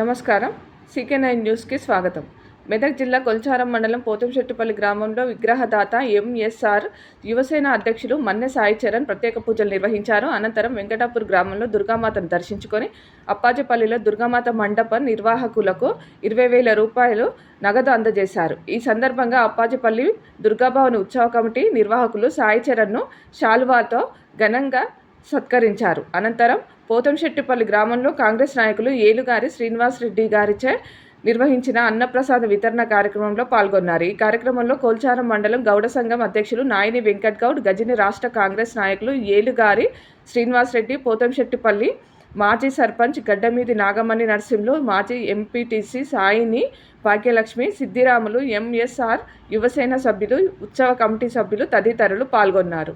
నమస్కారం. CK nine న్యూస్కి స్వాగతం. మెదక్ జిల్లా కొల్చారం మండలం పోతంశెట్టిపల్లి గ్రామంలో విగ్రహదాత ఎంఎస్ఆర్ యువసేన అధ్యక్షులు మన్నె సాయి చరణ్ ప్రత్యేక పూజలు నిర్వహించారు. అనంతరం వెంకటాపూర్ గ్రామంలో దుర్గామాతను దర్శించుకొని అప్పాజపల్లిలో దుర్గామాత మండప నిర్వాహకులకు ఇరవై వేల రూపాయలు నగదు అందజేశారు. ఈ సందర్భంగా అప్పాజపల్లి దుర్గాభవన్ ఉత్సవ కమిటీ నిర్వాహకులు సాయి చరణ్ను శాలువాతో ఘనంగా సత్కరించారు. అనంతరం పోతంశెట్టిపల్లి గ్రామంలో కాంగ్రెస్ నాయకులు ఏలుగారి శ్రీనివాస్ రెడ్డి గారిచే నిర్వహించిన అన్నప్రసాద వితరణ కార్యక్రమంలో పాల్గొన్నారు. ఈ కార్యక్రమంలో కోల్చారం మండలం గౌడ సంఘం అధ్యక్షులు నాయని వెంకట్ గౌడ్ గజని రాష్ట్ర కాంగ్రెస్ నాయకులు ఏలుగారి శ్రీనివాస్ రెడ్డి పోతంశెట్టిపల్లి మాజీ సర్పంచ్ గడ్డమీది నాగమణి నరసింహులు మాజీ ఎంపీటీసీ సాయిని భాగ్యలక్ష్మి సిద్దిరాములు ఎంఎస్ఆర్ యువసేన సభ్యులు ఉత్సవ కమిటీ సభ్యులు తదితరులు పాల్గొన్నారు.